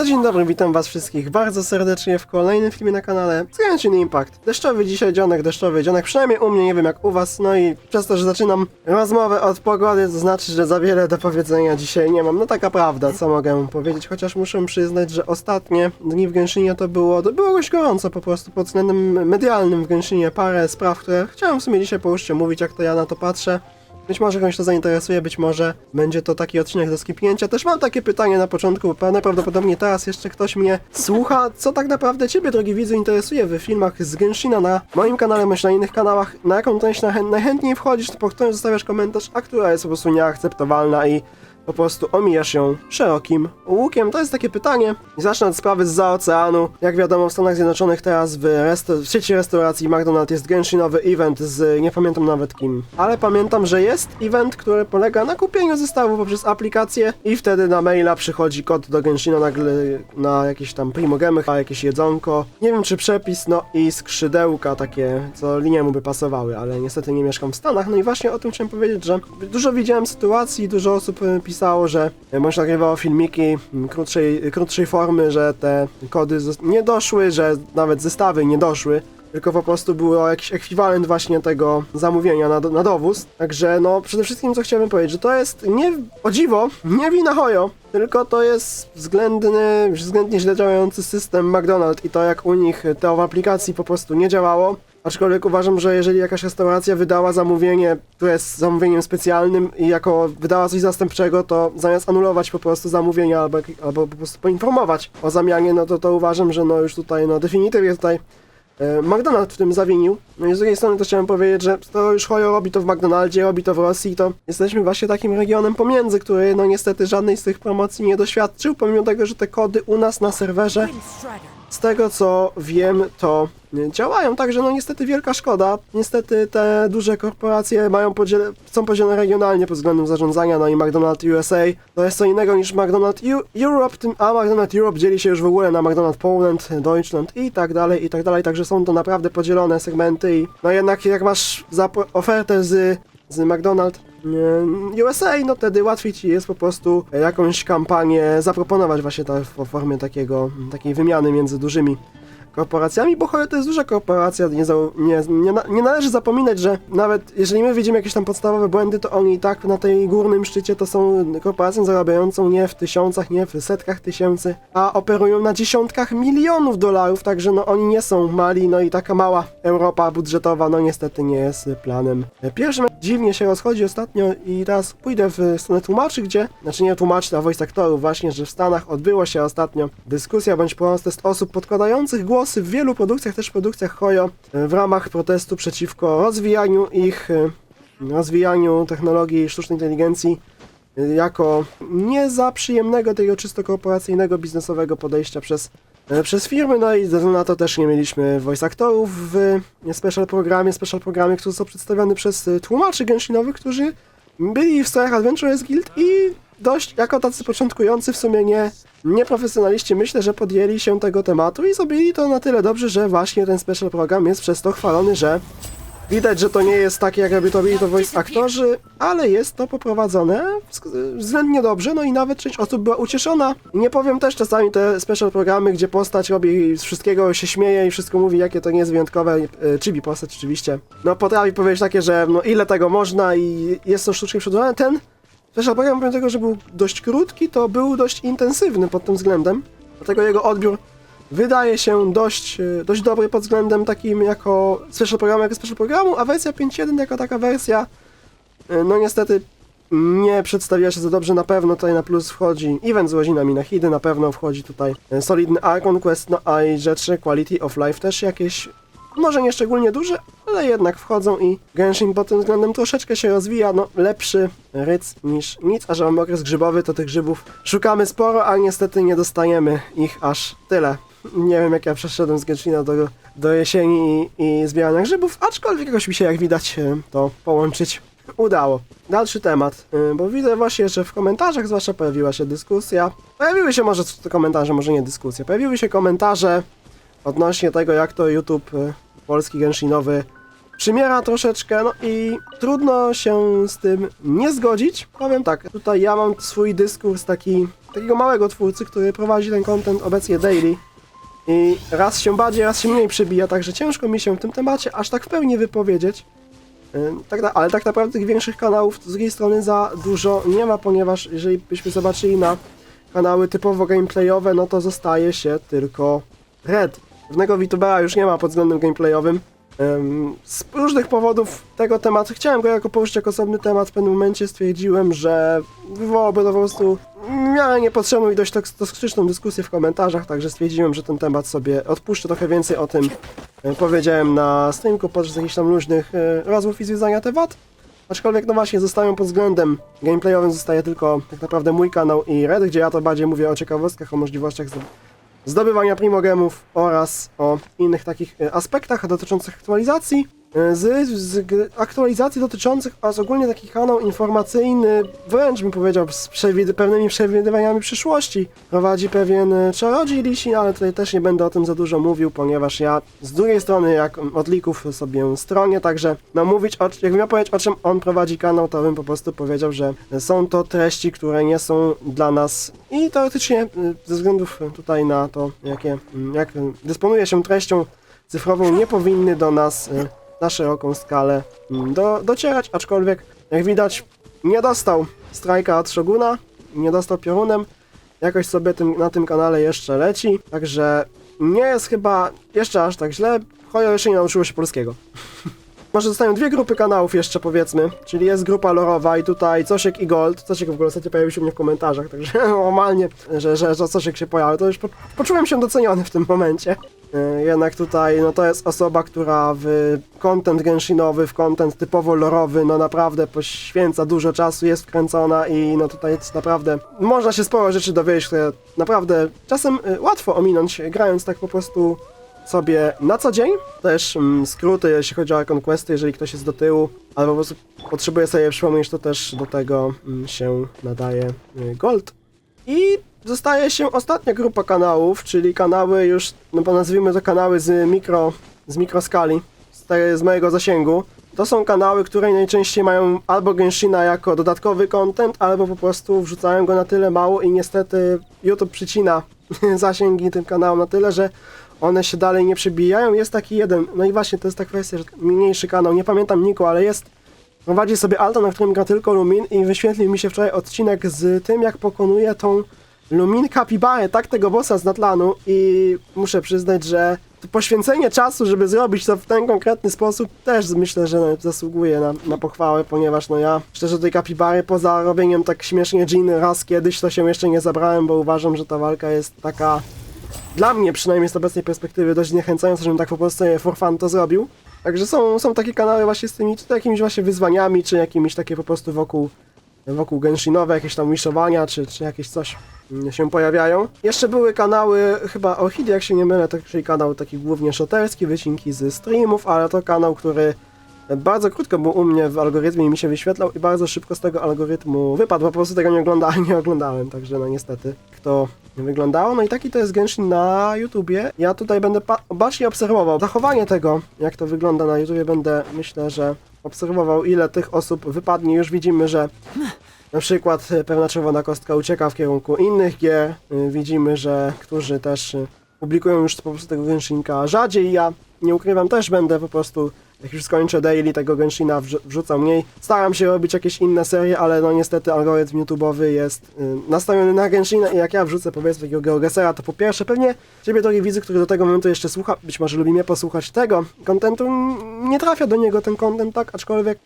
No dzień dobry, witam was wszystkich bardzo serdecznie w kolejnym filmie na kanale Genshin Impact. Deszczowy dzisiaj dzionek, deszczowy dzionek, przynajmniej u mnie, nie wiem jak u was, no i przez to, że zaczynam rozmowę od pogody, to znaczy, że za wiele do powiedzenia dzisiaj nie mam. No taka prawda, co mogę powiedzieć, chociaż muszę przyznać, że ostatnie dni w Genshinie to było, to było dość gorąco po prostu pod względem medialnym w Genshinie, parę spraw, które chciałem w sumie dzisiaj po mówić, jak to ja na to patrzę. Być może kogoś to zainteresuje, być może będzie to taki odcinek do skipnięcia. Też mam takie pytanie na początku, najprawdopodobnie teraz jeszcze ktoś mnie słucha. Co tak naprawdę Ciebie, drogi widzu, interesuje w filmach z Genshina na moim kanale, bądź na innych kanałach? Na jaką część najchę- najchętniej wchodzisz, po którą zostawiasz komentarz, a która jest po prostu nieakceptowalna i po prostu omijasz ją szerokim łukiem? To jest takie pytanie. Zacznę od sprawy z oceanu. Jak wiadomo, w Stanach Zjednoczonych teraz w, w sieci restauracji McDonald's jest Genshinowy event z nie pamiętam nawet kim. Ale pamiętam, że jest event, który polega na kupieniu zestawu poprzez aplikację i wtedy na maila przychodzi kod do Genshina nagle na jakieś tam primogemy, a jakieś jedzonko. Nie wiem czy przepis, no i skrzydełka takie, co liniemu by pasowały, ale niestety nie mieszkam w Stanach. No i właśnie o tym chciałem powiedzieć, że dużo widziałem sytuacji, dużo osób e, pisało, że bądź nagrywało filmiki krótszej, krótszej formy, że te kody nie doszły, że nawet zestawy nie doszły tylko po prostu było jakiś ekwiwalent właśnie tego zamówienia na, na dowóz. Także no przede wszystkim co chciałbym powiedzieć, że to jest nie, o dziwo, nie wina Hoyo, tylko to jest względny, względnie źle działający system McDonald's i to jak u nich to w aplikacji po prostu nie działało. Aczkolwiek uważam, że jeżeli jakaś restauracja wydała zamówienie, które jest zamówieniem specjalnym i jako wydała coś zastępczego, to zamiast anulować po prostu zamówienie albo, albo po prostu poinformować o zamianie, no to to uważam, że no już tutaj no definitywnie tutaj McDonald's w tym zawinił. No i z drugiej strony to chciałem powiedzieć, że to już Hoyo robi to w McDonaldzie, robi to w Rosji, to jesteśmy właśnie takim regionem pomiędzy, który no niestety żadnej z tych promocji nie doświadczył, pomimo tego, że te kody u nas na serwerze z tego co wiem, to działają, także no niestety wielka szkoda. Niestety te duże korporacje mają są podzielone regionalnie pod względem zarządzania, no i McDonald's USA to jest co innego niż McDonald's Eu- Europe, a McDonald's Europe dzieli się już w ogóle na McDonald's Poland, Deutschland i tak dalej, i tak dalej, także są to naprawdę podzielone segmenty i no jednak jak masz ofertę z, z McDonald's USA, no wtedy łatwiej ci jest po prostu jakąś kampanię zaproponować właśnie w formie takiego, takiej wymiany między dużymi korporacjami, bo choć to jest duża korporacja, nie, zau- nie, nie, nie należy zapominać, że nawet jeżeli my widzimy jakieś tam podstawowe błędy, to oni i tak na tej górnym szczycie to są korporacją zarabiającą nie w tysiącach, nie w setkach tysięcy, a operują na dziesiątkach milionów dolarów, także no oni nie są mali, no i taka mała Europa budżetowa, no niestety nie jest planem pierwszym. Dziwnie się rozchodzi ostatnio i teraz pójdę w stronę tłumaczy, gdzie, znaczy nie tłumaczy, a voice aktorów właśnie, że w Stanach odbyło się ostatnio dyskusja bądź protest osób podkładających głosy w wielu produkcjach, też produkcjach Hoyo, e, w ramach protestu przeciwko rozwijaniu ich, e, rozwijaniu technologii sztucznej inteligencji e, jako nie za przyjemnego tego czysto korporacyjnego, biznesowego podejścia przez, przez firmy, no i na to też nie mieliśmy voice aktorów w special programie, special programie, który został przedstawiony przez tłumaczy genshinowych, którzy byli w strojach Adventurers Guild i dość jako tacy początkujący w sumie nie nieprofesjonaliści myślę, że podjęli się tego tematu i zrobili to na tyle dobrze, że właśnie ten special program jest przez to chwalony, że widać, że to nie jest takie, jak robi to byli to voice aktorzy, ale jest to poprowadzone wz- względnie dobrze, no i nawet część osób była ucieszona. Nie powiem też czasami te special programy, gdzie postać robi wszystkiego, się śmieje i wszystko mówi, jakie to nie jest wyjątkowe, e, chibi postać oczywiście. No potrafi powiedzieć takie, że no ile tego można i jest to sztucznie przygotowane. Ten special program, pomimo tego, że był dość krótki, to był dość intensywny pod tym względem. Dlatego jego odbiór wydaje się dość, e, dość dobry pod względem takim jako special programu, jako special programu, a wersja 5.1 jako taka wersja, e, no niestety nie przedstawiła się za dobrze, na pewno tutaj na plus wchodzi event z łazinami na hidy, na pewno wchodzi tutaj e, solidny Archon Quest, no a i rzeczy Quality of Life też jakieś, może nie szczególnie duże, ale jednak wchodzą i Genshin pod tym względem troszeczkę się rozwija, no lepszy ryc niż nic, a że mamy okres grzybowy, to tych grzybów szukamy sporo, a niestety nie dostajemy ich aż tyle. Nie wiem jak ja przeszedłem z Genshina do, do jesieni i, i zbierania grzybów, aczkolwiek jakoś mi się jak widać to połączyć udało. Dalszy temat, y, bo widzę właśnie, że w komentarzach zwłaszcza pojawiła się dyskusja. Pojawiły się może komentarze, może nie dyskusje. Pojawiły się komentarze odnośnie tego, jak to YouTube y, polski Genshinowy przymiera troszeczkę, no i trudno się z tym nie zgodzić. Powiem tak, tutaj ja mam swój dyskurs taki, takiego małego twórcy, który prowadzi ten content obecnie daily. I raz się bardziej, raz się mniej przebija, także ciężko mi się w tym temacie aż tak w pełni wypowiedzieć. Tak, ale tak naprawdę tych większych kanałów z drugiej strony za dużo nie ma, ponieważ jeżeli byśmy zobaczyli na kanały typowo gameplayowe, no to zostaje się tylko Red. Pewnego VTubera już nie ma pod względem gameplayowym. Z różnych powodów tego tematu chciałem go jako poruszyć jako osobny temat. W pewnym momencie stwierdziłem, że wywołałby to po prostu miarę niepotrzebną i dość toks- toksyczną dyskusję w komentarzach, także stwierdziłem, że ten temat sobie odpuszczę. Trochę więcej o tym e, powiedziałem na streamku podczas jakichś tam luźnych e, rozmów i związania temat. Aczkolwiek, no właśnie, zostają pod względem gameplayowym zostaje tylko tak naprawdę mój kanał i Red, gdzie ja to bardziej mówię o ciekawostkach, o możliwościach zdobywania primogemów oraz o innych takich e, aspektach dotyczących aktualizacji. E, Z, z aktualizacji dotyczących oraz ogólnie taki kanał informacyjny, wręcz bym powiedział, z przewid- pewnymi przewidywaniami przyszłości. Prowadzi pewien e, czarodziej Lisin, ale tutaj też nie będę o tym za dużo mówił, ponieważ ja z drugiej strony, jak od lików sobie stronię, także no mówić, o, jakbym miał powiedzieć o czym on prowadzi kanał, to bym po prostu powiedział, że są to treści, które nie są dla nas i teoretycznie y, ze względów tutaj na to, jakie, jak dysponuje się treścią cyfrową, nie powinny do nas na szeroką skalę mm, do, docierać, aczkolwiek jak widać nie dostał strajka od Shoguna, nie dostał piorunem, jakoś sobie tym, na tym kanale jeszcze leci, także nie jest chyba jeszcze aż tak źle, Hojo jeszcze nie nauczyło się polskiego. Może zostają dwie grupy kanałów jeszcze powiedzmy, czyli jest grupa lorowa i tutaj Cosiek i Gold. Cosiek w ogóle ostatnio pojawił się u mnie w komentarzach, także normalnie, że, że, że Cosiek się pojawił, to już po, poczułem się doceniony w tym momencie. E, Jednak tutaj, no to jest osoba, która w content genshinowy, w content typowo lorowy, no naprawdę poświęca dużo czasu, jest wkręcona i no tutaj jest naprawdę, można się sporo rzeczy dowiedzieć, które naprawdę czasem y, łatwo ominąć, grając tak po prostu sobie na co dzień. Też mm, skróty, jeśli chodzi o Conquesty, jeżeli ktoś jest do tyłu, albo po prostu potrzebuje sobie przypomnieć, to też do tego mm, się nadaje y, Gold. I zostaje się ostatnia grupa kanałów, czyli kanały już, no nazwijmy to kanały z mikro, z mikroskali, z, te, z mojego zasięgu. To są kanały, które najczęściej mają albo Genshina jako dodatkowy content, albo po prostu wrzucają go na tyle mało i niestety YouTube przycina zasięgi tym kanałom na tyle, że one się dalej nie przebijają. Jest taki jeden, no i właśnie to jest ta kwestia, że mniejszy kanał, nie pamiętam Niku, ale jest Prowadzi sobie Alta, na którym gra tylko Lumin i wyświetlił mi się wczoraj odcinek z tym, jak pokonuje tą Lumin Kapibarę, tak tego bossa z Natlanu i muszę przyznać, że poświęcenie czasu, żeby zrobić to w ten konkretny sposób też myślę, że zasługuje na, na pochwałę, ponieważ no ja szczerze tej Kapibary poza robieniem tak śmiesznie Jean raz kiedyś to się jeszcze nie zabrałem, bo uważam, że ta walka jest taka dla mnie przynajmniej z obecnej perspektywy dość zniechęcające, żebym tak po prostu for fun to zrobił. Także są, są takie kanały właśnie z tymi, czy to jakimiś właśnie wyzwaniami, czy jakimiś takie po prostu wokół, wokół Genshinowe, jakieś tam wiszowania, czy, czy jakieś coś mm, się pojawiają. Jeszcze były kanały, chyba Orchidea, jak się nie mylę, to czyli kanał taki głównie szoterski, wycinki z streamów, ale to kanał, który bardzo krótko był u mnie w algorytmie i mi się wyświetlał i bardzo szybko z tego algorytmu wypadł, po prostu tego nie oglądałem, nie oglądałem, także no niestety jak wyglądało. No i taki to jest Genshin na YouTubie. Ja tutaj będę bacznie obserwował zachowanie tego, jak to wygląda na YouTubie, będę myślę, że obserwował ile tych osób wypadnie. Już widzimy, że na przykład e, pewna czerwona kostka ucieka w kierunku innych gier. Y, Widzimy, że którzy też y, publikują już po prostu tego Genshinka rzadziej. Ja nie ukrywam, też będę po prostu, jak już skończę daily tego Genshina, wrzu- wrzucał mniej. Staram się robić jakieś inne serie, ale no niestety algorytm YouTube'owy jest y, nastawiony na Genshina i jak ja wrzucę powiedzmy takiego Geogesera, to po pierwsze pewnie ciebie drogi widzy, który do tego momentu jeszcze słucha, być może lubi mnie posłuchać tego kontentu, nie trafia do niego ten kontent, tak, aczkolwiek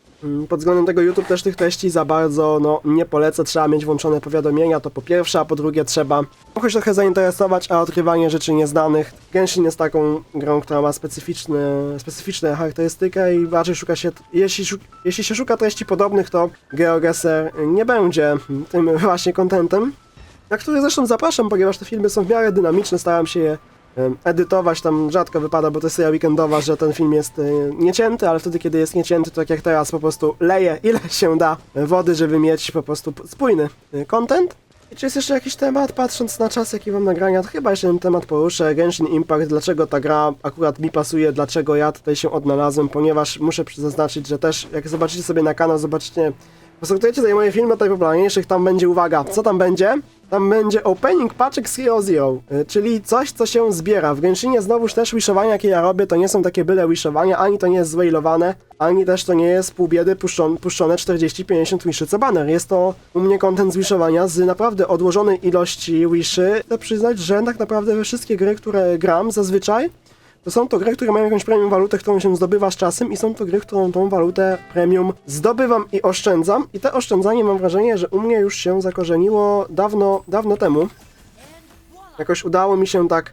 pod względem tego YouTube też tych treści za bardzo, no, nie polecę, trzeba mieć włączone powiadomienia, to po pierwsze, a po drugie trzeba jakoś trochę zainteresować, a odkrywanie rzeczy nieznanych. Genshin jest taką grą, która ma specyficzne, specyficzne charakterystykę i raczej szuka się, jeśli, jeśli się szuka treści podobnych, to GeoGuessr nie będzie tym właśnie kontentem, na który zresztą zapraszam, ponieważ te filmy są w miarę dynamiczne, staram się je edytować, tam rzadko wypada, bo to jest seria weekendowa, że ten film jest y, niecięty, ale wtedy, kiedy jest niecięty, to tak jak teraz, po prostu leję ile się da wody, żeby mieć po prostu spójny y, content. I czy jest jeszcze jakiś temat? Patrząc na czas, jaki mam nagrania, to chyba jeszcze ten temat poruszę. Genshin Impact, dlaczego ta gra akurat mi pasuje, dlaczego ja tutaj się odnalazłem, ponieważ muszę zaznaczyć, że też jak zobaczycie sobie na kanał, zobaczycie, posłuchajcie sobie moje filmy najpopularniejszych, tam będzie, uwaga, co tam będzie? Tam będzie opening paczek z Hero Zero, y, czyli coś, co się zbiera. W Genshinie znowuż też wishowania, jakie ja robię, to nie są takie byle wishowania, ani to nie jest zwailowane, ani też to nie jest pół biedy puszczone, puszczone 40-50 wiszy co banner. Jest to u mnie content z wishowania z naprawdę odłożonej ilości wiszy. Chcę przyznać, że tak naprawdę we wszystkie gry, które gram zazwyczaj, to są to gry, które mają jakąś premium walutę, którą się zdobywa z czasem i są to gry, którą tą walutę premium zdobywam i oszczędzam i te oszczędzanie mam wrażenie, że u mnie już się zakorzeniło dawno, dawno temu. Jakoś udało mi się tak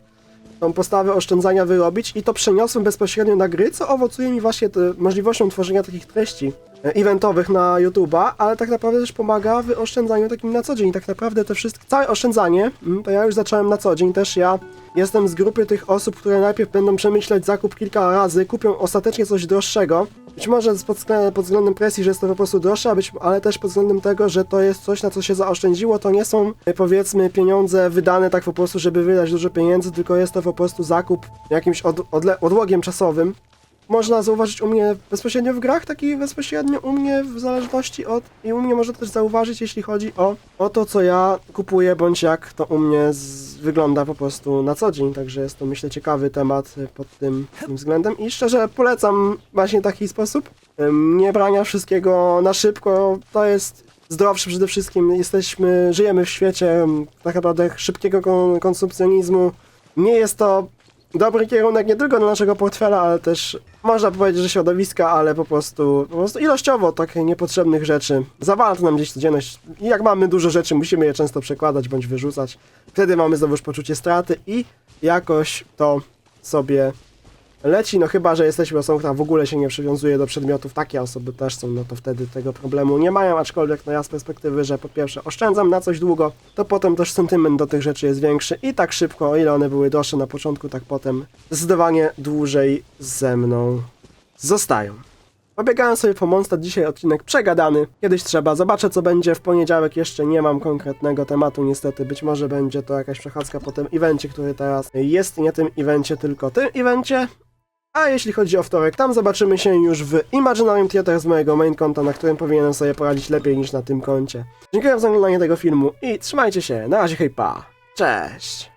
tą postawę oszczędzania wyrobić i to przeniosłem bezpośrednio na gry, co owocuje mi właśnie możliwością tworzenia takich treści eventowych na YouTube'a, ale tak naprawdę też pomaga w oszczędzaniu takim na co dzień. Tak naprawdę te wszystkie, całe oszczędzanie, mm, to ja już zacząłem na co dzień, też ja jestem z grupy tych osób, które najpierw będą przemyśleć zakup kilka razy, kupią ostatecznie coś droższego, być może pod względem, pod względem presji, że jest to po prostu droższe, być, ale też pod względem tego, że to jest coś, na co się zaoszczędziło, to nie są e, powiedzmy pieniądze wydane tak po prostu, żeby wydać dużo pieniędzy, tylko jest to po prostu zakup jakimś od, odle, odłogiem czasowym. Można zauważyć u mnie bezpośrednio w grach, tak i bezpośrednio u mnie w zależności od... I u mnie można też zauważyć, jeśli chodzi o, o to, co ja kupuję, bądź jak to u mnie z, wygląda po prostu na co dzień. Także jest to, myślę, ciekawy temat pod tym, tym względem. I szczerze polecam właśnie taki sposób. Nie brania wszystkiego na szybko. To jest zdrowsze przede wszystkim. Jesteśmy, żyjemy w świecie tak naprawdę szybkiego kon- konsumpcjonizmu. Nie jest to dobry kierunek nie tylko dla naszego portfela, ale też można powiedzieć, że środowiska, ale po prostu, po prostu ilościowo takich niepotrzebnych rzeczy. Zawala to nam gdzieś codzienność. I jak mamy dużo rzeczy, musimy je często przekładać bądź wyrzucać. Wtedy mamy znowuż poczucie straty i jakoś to sobie leci, no chyba, że jesteśmy osobą, która w ogóle się nie przywiązuje do przedmiotów, takie osoby też są, no to wtedy tego problemu nie mają, aczkolwiek no ja z perspektywy, że po pierwsze oszczędzam na coś długo, to potem też sentyment do tych rzeczy jest większy i tak szybko, o ile one były droższe na początku, tak potem zdecydowanie dłużej ze mną zostają. Pobiegałem sobie po Mondstadt, dzisiaj odcinek przegadany. Kiedyś trzeba, zobaczę co będzie w poniedziałek, jeszcze nie mam konkretnego tematu niestety, być może będzie to jakaś przechadzka po tym evencie, który teraz jest, nie tym evencie, tylko tym evencie. A jeśli chodzi o wtorek, tam zobaczymy się już w Imaginarium Theater z mojego main konta, na którym powinienem sobie poradzić lepiej niż na tym koncie. Dziękuję za oglądanie tego filmu i trzymajcie się, na razie hej pa, cześć!